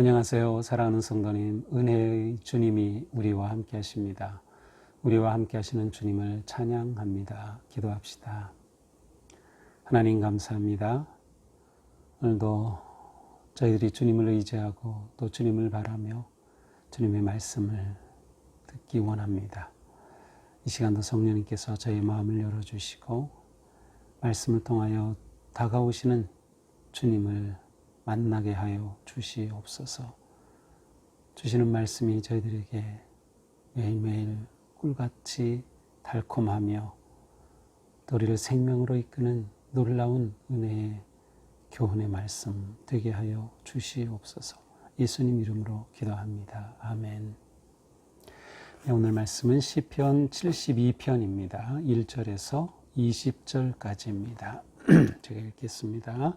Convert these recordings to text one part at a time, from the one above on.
안녕하세요. 사랑하는 성도님, 은혜의 주님이 우리와 함께 하십니다. 우리와 함께 하시는 주님을 찬양합니다. 기도합시다. 하나님 감사합니다. 오늘도 저희들이 주님을 의지하고 또 주님을 바라며 주님의 말씀을 듣기 원합니다. 이 시간도 성령님께서 저희 마음을 열어주시고 말씀을 통하여 다가오시는 주님을 만나게 하여 주시옵소서. 주시는 말씀이 저희들에게 매일매일 꿀같이 달콤하며 또 우리를 생명으로 이끄는 놀라운 은혜의 교훈의 말씀 되게 하여 주시옵소서. 예수님 이름으로 기도합니다. 아멘. 네, 오늘 말씀은 시편 72편입니다. 1절에서 20절까지입니다. 제가 읽겠습니다.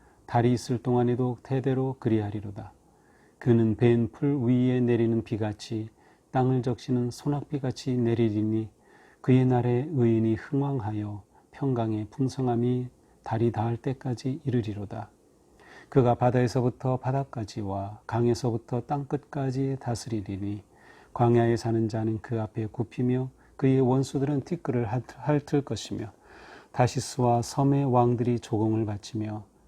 달이 있을 동안에도 대대로 그리하리로다. 그는 벤 풀 위에 내리는 비같이 땅을 적시는 소낙비같이 내리리니 그의 날에 의인이 흥왕하여 평강의 풍성함이 달이 닿을 때까지 이르리로다. 그가 바다에서부터 바다까지와 강에서부터 땅끝까지 다스리리니 광야에 사는 자는 그 앞에 굽히며 그의 원수들은 티끌을 핥을 것이며 다시스와 섬의 왕들이 조공을 바치며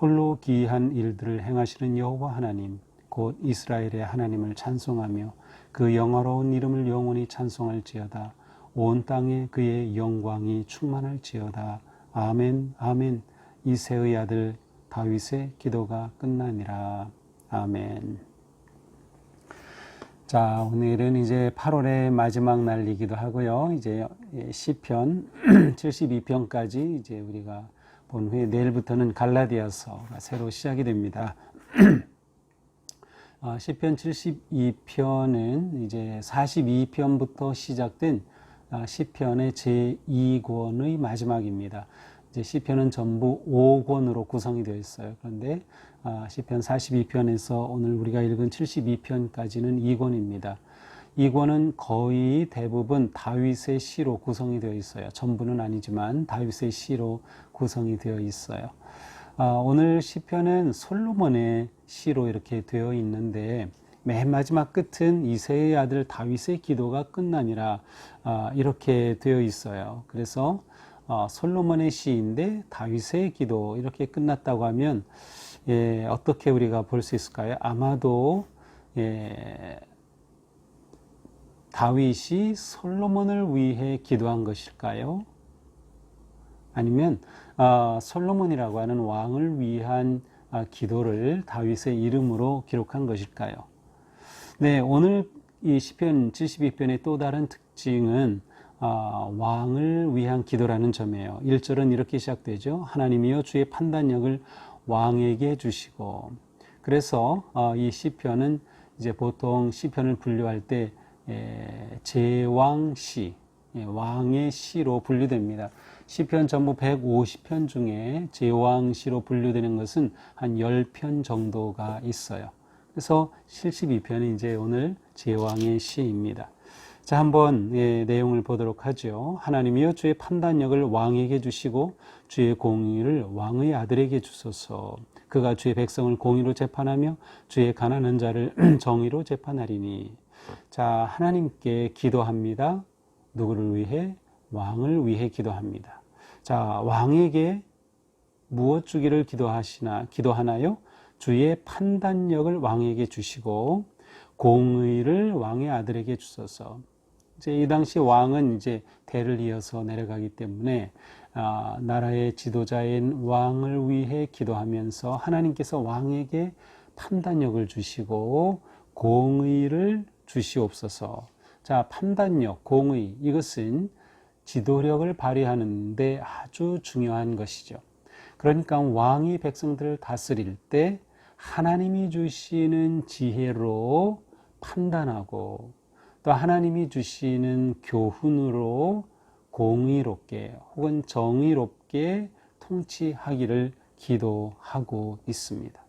홀로 기이한 일들을 행하시는 여호와 하나님 곧 이스라엘의 하나님을 찬송하며 그 영화로운 이름을 영원히 찬송할지어다. 온 땅에 그의 영광이 충만할지어다. 아멘, 아멘. 이세의 아들 다윗의 기도가 끝나니라. 아멘. 자, 오늘은 이제 8월의 마지막 날이기도 하고요. 이제 시편 72편까지 이제 우리가 본 후에 내일부터는 갈라디아서가 새로 시작이 됩니다. 어, 시편 72편은 이제 42편부터 시작된 어, 시편의 제2권의 마지막입니다. 이제 시편은 전부 5권으로 구성이 되어 있어요. 그런데 어, 시편 42편에서 오늘 우리가 읽은 72편까지는 2권입니다. 2권은 거의 대부분 다윗의 시로 구성이 되어 있어요. 전부는 아니지만 다윗의 시로 구성이 되어 있어요. 오늘 시편은 솔로몬의 시로 이렇게 되어 있는데 맨 마지막 끝은 이세의 아들 다윗의 기도가 끝나니라 아, 이렇게 되어 있어요. 그래서 어, 솔로몬의 시인데 다윗의 기도 이렇게 끝났다고 하면 예, 어떻게 우리가 볼 수 있을까요? 아마도 예, 다윗이 솔로몬을 위해 기도한 것일까요? 아니면 어, 솔로몬이라고 하는 왕을 위한 아, 기도를 다윗의 이름으로 기록한 것일까요? 네, 오늘 이 시편 72편의 또 다른 특징은 아, 왕을 위한 기도라는 점이에요. 1절은 이렇게 시작되죠. 하나님이여 주의 판단력을 왕에게 주시고 그래서 아, 이 시편은 이제 보통 시편을 분류할 때 제왕시, 예, 왕의 시로 분류됩니다. 시편 전부 150편 중에 제왕시로 분류되는 것은 한 10편 정도가 있어요. 그래서 72편이 이제 오늘 제왕의 시입니다. 자, 한번 예, 내용을 보도록 하죠. 하나님이여 주의 판단력을 왕에게 주시고 주의 공의를 왕의 아들에게 주소서. 그가 주의 백성을 공의로 재판하며 주의 가난한 자를 정의로 재판하리니. 자, 하나님께 기도합니다. 누구를 위해? 왕을 위해 기도합니다. 자, 왕에게 무엇 주기를 기도하시나, 기도하나요? 주의 판단력을 왕에게 주시고, 공의를 왕의 아들에게 주소서. 이제 이 당시 왕은 이제 대를 이어서 내려가기 때문에 아, 나라의 지도자인 왕을 위해 기도하면서 하나님께서 왕에게 판단력을 주시고 공의를 주시옵소서. 자, 판단력, 공의 이것은 지도력을 발휘하는데 아주 중요한 것이죠. 그러니까 왕이 백성들을 다스릴 때 하나님이 주시는 지혜로 판단하고 또 하나님이 주시는 교훈으로 공의롭게 혹은 정의롭게 통치하기를 기도하고 있습니다.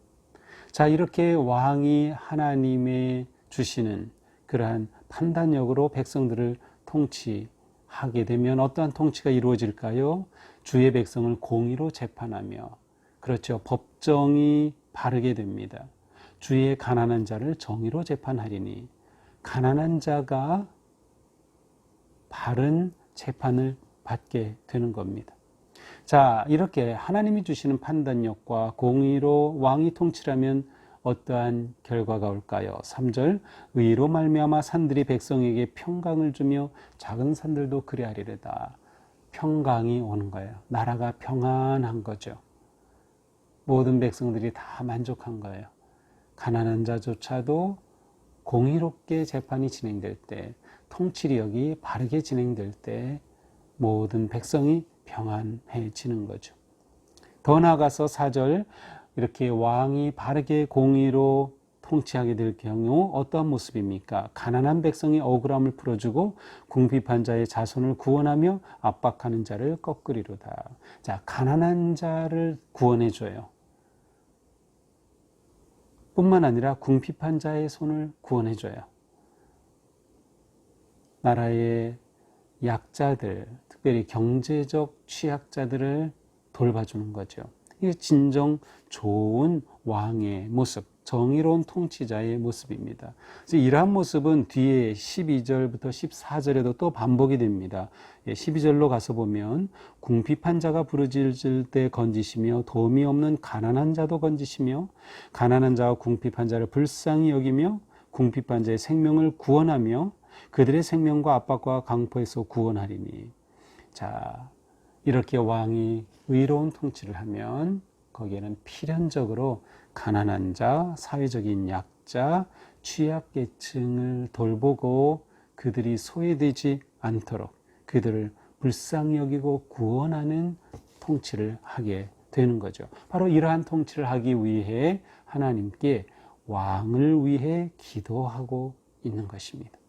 자, 이렇게 왕이 하나님의 주시는 그러한 판단력으로 백성들을 통치하게 되면 어떠한 통치가 이루어질까요? 주의 백성을 공의로 재판하며 그렇죠. 법정이 바르게 됩니다. 주의 가난한 자를 정의로 재판하리니 가난한 자가 바른 재판을 받게 되는 겁니다. 자, 이렇게 하나님이 주시는 판단력과 공의로 왕이 통치라면 어떠한 결과가 올까요? 3절 의로 말미암아 산들이 백성에게 평강을 주며 작은 산들도 그리하리로다. 평강이 오는 거예요. 나라가 평안한 거죠. 모든 백성들이 다 만족한 거예요. 가난한 자조차도 공의롭게 재판이 진행될 때, 통치력이 바르게 진행될 때 모든 백성이 평안해지는 거죠. 더 나아가서 사절 이렇게 왕이 바르게 공의로 통치하게 될 경우 어떠한 모습입니까? 가난한 백성이 억울함을 풀어주고 궁핍한 자의 자손을 구원하며 압박하는 자를 꺾으리로다. 자, 가난한 자를 구원해줘요. 뿐만 아니라 궁핍한 자의 손을 구원해줘요. 나라의 약자들, 특별히 경제적 취약자들을 돌봐주는 거죠. 진정 좋은 왕의 모습, 정의로운 통치자의 모습입니다. 이러한 모습은 뒤에 12절부터 14절에도 또 반복이 됩니다. 12절로 예, 가서 보면 궁핍한 자가 부르짖을 때 건지시며 도움이 없는 가난한 자도 건지시며 가난한 자와 궁핍한 자를 불쌍히 여기며 궁핍한 자의 생명을 구원하며 그들의 생명과 압박과 강포에서 구원하리니 자 이렇게 왕이 의로운 통치를 하면 거기에는 필연적으로 가난한 자, 사회적인 약자, 취약계층을 돌보고 그들이 소외되지 않도록 그들을 불쌍히 여기고 구원하는 통치를 하게 되는 거죠. 바로 이러한 통치를 하기 위해 하나님께 왕을 위해 기도하고 있는 것입니다.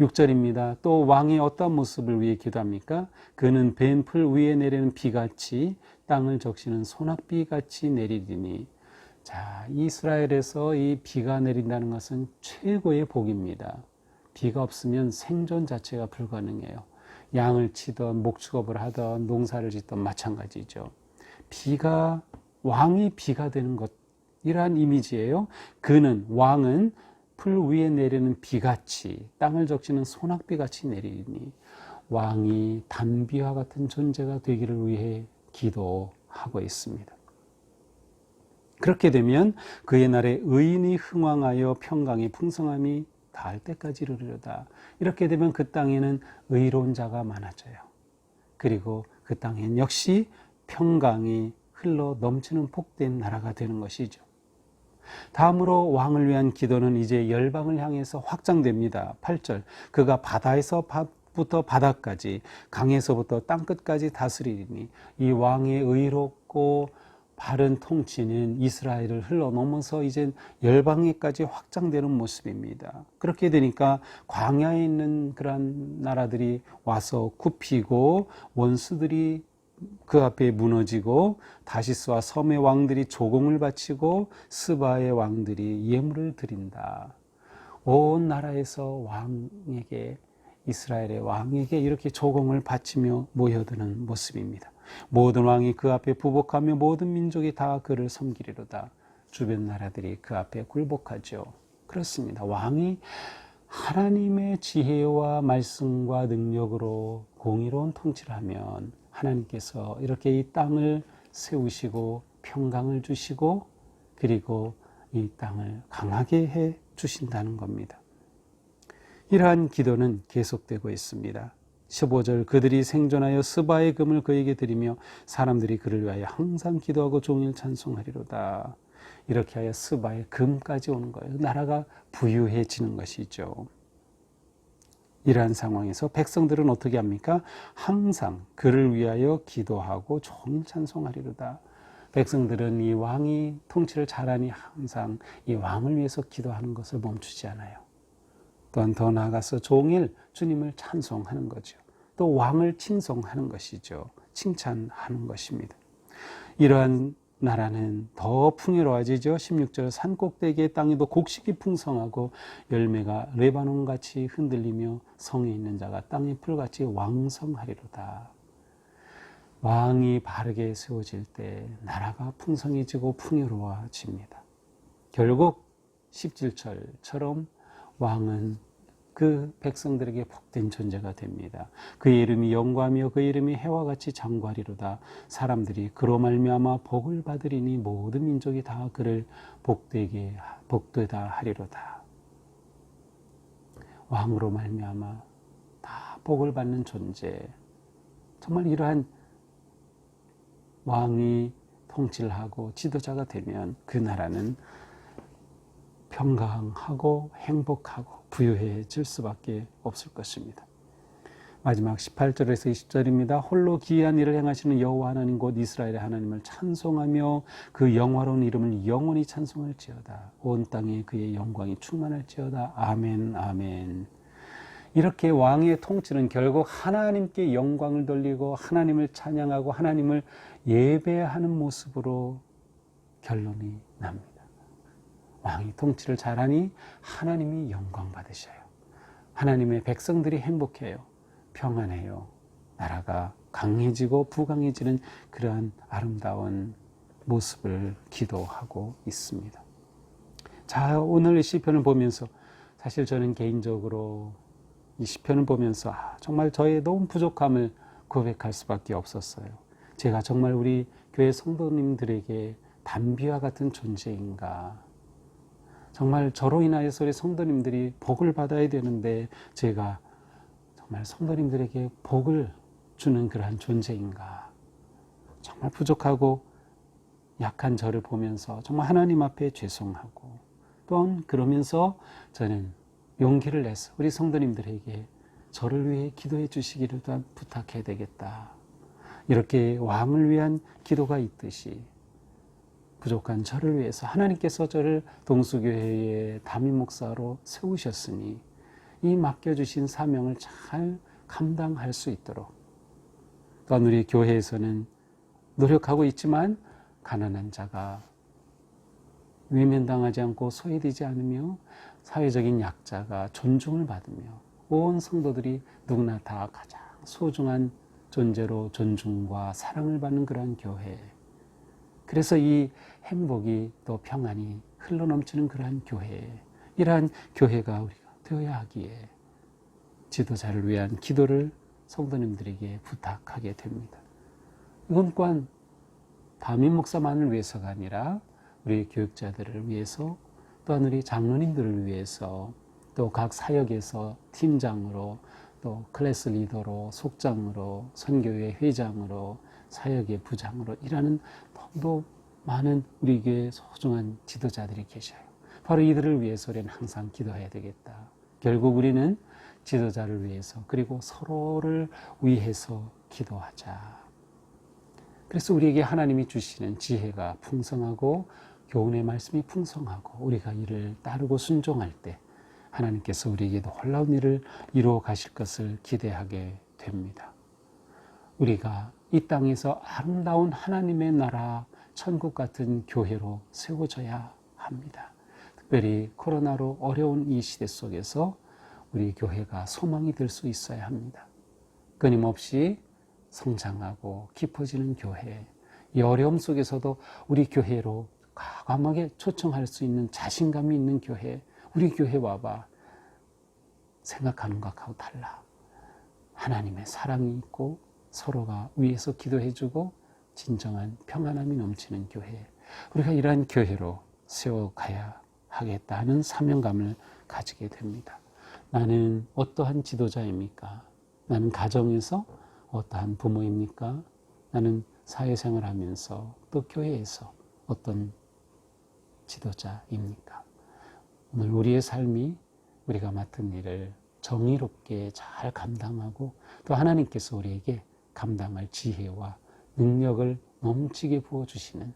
6절입니다. 또 왕이 어떤 모습을 위해 기도합니까? 그는 뱀풀 위에 내리는 비같이 땅을 적시는 소낙비 같이 내리리니 자, 이스라엘에서 이 비가 내린다는 것은 최고의 복입니다. 비가 없으면 생존 자체가 불가능해요. 양을 치던 목축업을 하던 농사를 짓던 마찬가지죠. 비가 왕이 비가 되는 것 이러한 이미지예요. 그는 왕은 풀 위에 내리는 비같이 땅을 적시는 소낙비같이 내리니 왕이 단비와 같은 존재가 되기를 위해 기도하고 있습니다. 그렇게 되면 그의 날에 의인이 흥왕하여 평강의 풍성함이 닿을 때까지 이르려다. 이렇게 되면 그 땅에는 의로운 자가 많아져요. 그리고 그 땅엔 역시 평강이 흘러 넘치는 복된 나라가 되는 것이죠. 다음으로 왕을 위한 기도는 이제 열방을 향해서 확장됩니다. 8절. 그가 바다에서 부터 바다까지 강에서부터 땅끝까지 다스리니 이 왕의 의롭고 바른 통치는 이스라엘을 흘러 넘어서 이제 열방에까지 확장되는 모습입니다. 그렇게 되니까 광야에 있는 그러한 나라들이 와서 굽히고 원수들이 그 앞에 무너지고 다시스와 섬의 왕들이 조공을 바치고 스바의 왕들이 예물을 드린다. 온 나라에서 왕에게 이스라엘의 왕에게 이렇게 조공을 바치며 모여드는 모습입니다. 모든 왕이 그 앞에 부복하며 모든 민족이 다 그를 섬기리로다. 주변 나라들이 그 앞에 굴복하죠. 그렇습니다. 왕이 하나님의 지혜와 말씀과 능력으로 공의로운 통치를 하면 하나님께서 이렇게 이 땅을 세우시고 평강을 주시고 그리고 이 땅을 강하게 해 주신다는 겁니다. 이러한 기도는 계속되고 있습니다. 15절 그들이 생존하여 스바의 금을 그에게 드리며 사람들이 그를 위하여 항상 기도하고 종일 찬송하리로다. 이렇게 하여 스바의 금까지 오는 거예요. 나라가 부유해지는 것이죠. 이러한 상황에서 백성들은 어떻게 합니까? 항상 그를 위하여 기도하고 종일 찬송하리로다. 백성들은 이 왕이 통치를 잘하니 항상 이 왕을 위해서 기도하는 것을 멈추지 않아요. 또한 더 나아가서 종일 주님을 찬송하는 거죠. 또 왕을 칭송하는 것이죠. 칭찬하는 것입니다. 이러한 나라는 더 풍요로워지죠. 16절 산 꼭대기의 땅에도 곡식이 풍성하고 열매가 레바논 같이 흔들리며 성에 있는 자가 땅의 풀같이 왕성하리로다. 왕이 바르게 세워질 때 나라가 풍성해지고 풍요로워집니다. 결국 17절처럼 왕은 그 백성들에게 복된 존재가 됩니다. 그의 이름이 영광이며 그 이름이 해와 같이 장구하리로다. 사람들이 그로 말미암아 복을 받으리니 모든 민족이 다 그를 복되게 복되다 하리로다. 왕으로 말미암아 다 복을 받는 존재. 정말 이러한 왕이 통치를 하고 지도자가 되면 그 나라는 평강하고 행복하고 부유해질 수밖에 없을 것입니다. 마지막 18절에서 20절입니다. 홀로 기이한 일을 행하시는 여호와 하나님 곧 이스라엘의 하나님을 찬송하며 그 영화로운 이름을 영원히 찬송할지어다. 온 땅에 그의 영광이 충만할지어다. 아멘 아멘. 이렇게 왕의 통치는 결국 하나님께 영광을 돌리고 하나님을 찬양하고 하나님을 예배하는 모습으로 결론이 납니다. 왕이 통치를 잘하니 하나님이 영광 받으셔요. 하나님의 백성들이 행복해요. 평안해요. 나라가 강해지고 부강해지는 그러한 아름다운 모습을 기도하고 있습니다. 자, 오늘 시편을 보면서 사실 저는 개인적으로 이 시편을 보면서 아, 정말 저의 너무 부족함을 고백할 수밖에 없었어요. 제가 정말 우리 교회 성도님들에게 담비와 같은 존재인가? 정말 저로 인하여서 우리 성도님들이 복을 받아야 되는데 제가 정말 성도님들에게 복을 주는 그러한 존재인가. 정말 부족하고 약한 저를 보면서 정말 하나님 앞에 죄송하고 또한 그러면서 저는 용기를 내서 우리 성도님들에게 저를 위해 기도해 주시기를 또한 부탁해야 되겠다. 이렇게 왕을 위한 기도가 있듯이 부족한 저를 위해서 하나님께서 저를 동수교회의 담임 목사로 세우셨으니 이 맡겨주신 사명을 잘 감당할 수 있도록. 또한 우리 교회에서는 노력하고 있지만 가난한 자가 외면당하지 않고 소외되지 않으며 사회적인 약자가 존중을 받으며 온 성도들이 누구나 다 가장 소중한 존재로 존중과 사랑을 받는 그러한 교회 그래서 이 행복이 또 평안이 흘러넘치는 그러한 교회, 이러한 교회가 우리가 되어야 하기에 지도자를 위한 기도를 성도님들에게 부탁하게 됩니다. 이건 또한 담임 목사만을 위해서가 아니라 우리 교육자들을 위해서 또한 우리 장로님들을 위해서 또 각 사역에서 팀장으로 또 클래스 리더로 속장으로 선교회 회장으로 사역의 부장으로 일하는 너무 많은 우리 교회 소중한 지도자들이 계셔요. 바로 이들을 위해서 우리는 항상 기도해야 되겠다. 결국 우리는 지도자를 위해서 그리고 서로를 위해서 기도하자. 그래서 우리에게 하나님이 주시는 지혜가 풍성하고 교훈의 말씀이 풍성하고 우리가 이를 따르고 순종할 때 하나님께서 우리에게 놀라운 일을 이루어 가실 것을 기대하게 됩니다. 우리가 이 땅에서 아름다운 하나님의 나라, 천국 같은 교회로 세워져야 합니다. 특별히 코로나로 어려운 이 시대 속에서 우리 교회가 소망이 될 수 있어야 합니다. 끊임없이 성장하고 깊어지는 교회, 이 어려움 속에서도 우리 교회로 과감하게 초청할 수 있는 자신감이 있는 교회, 우리 교회 와봐. 생각하는 것하고 달라. 하나님의 사랑이 있고 서로가 위에서 기도해주고 진정한 평안함이 넘치는 교회. 우리가 이러한 교회로 세워가야 하겠다 하는 사명감을 가지게 됩니다. 나는 어떠한 지도자입니까? 나는 가정에서 어떠한 부모입니까? 나는 사회생활 하면서 또 교회에서 어떤 지도자입니까? 오늘 우리의 삶이 우리가 맡은 일을 정의롭게 잘 감당하고 또 하나님께서 우리에게 감당할 지혜와 능력을 넘치게 부어주시는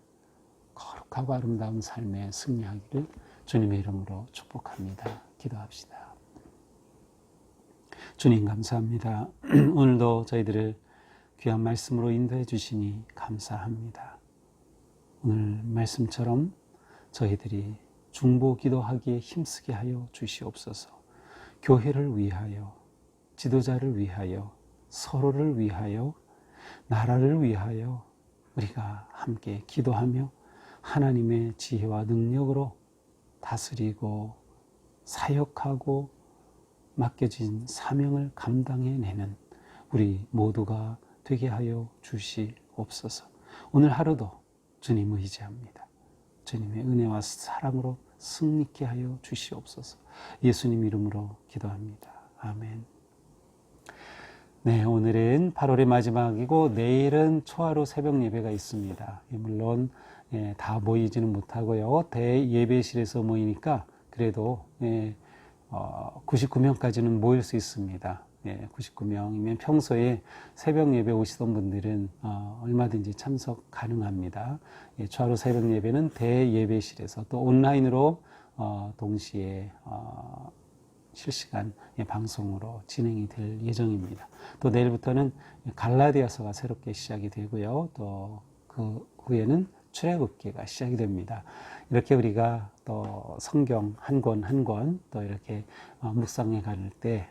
거룩하고 아름다운 삶에 승리하기를 주님의 이름으로 축복합니다. 기도합시다. 주님 감사합니다. 오늘도 저희들을 귀한 말씀으로 인도해 주시니 감사합니다. 오늘 말씀처럼 저희들이 중보 기도하기에 힘쓰게 하여 주시옵소서. 교회를 위하여, 지도자를 위하여, 서로를 위하여, 나라를 위하여 우리가 함께 기도하며 하나님의 지혜와 능력으로 다스리고 사역하고 맡겨진 사명을 감당해내는 우리 모두가 되게 하여 주시옵소서. 오늘 하루도 주님 의지합니다. 주님의 은혜와 사랑으로 승리케 하여 주시옵소서. 예수님 이름으로 기도합니다. 아멘. 네, 오늘은 8월의 마지막이고 내일은 초하루 새벽 예배가 있습니다. 물론 예, 다 모이지는 못하고요. 대예배실에서 모이니까 그래도 예, 어, 99명까지는 모일 수 있습니다. 예, 99명이면 평소에 새벽 예배 오시던 분들은 어, 얼마든지 참석 가능합니다. 예, 초하루 새벽 예배는 대예배실에서 또 온라인으로 어, 동시에 어, 실시간 예, 방송으로 진행이 될 예정입니다. 또 내일부터는 갈라디아서가 새롭게 시작이 되고요. 또 그 후에는 출애굽기가 시작이 됩니다. 이렇게 우리가 또 성경 한 권 한 권 또 이렇게 어, 묵상해 갈 때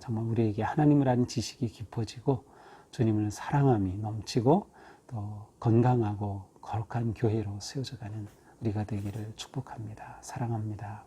정말 우리에게 하나님을 아는 지식이 깊어지고 주님을 사랑함이 넘치고 또 건강하고 거룩한 교회로 세워져가는 우리가 되기를 축복합니다. 사랑합니다.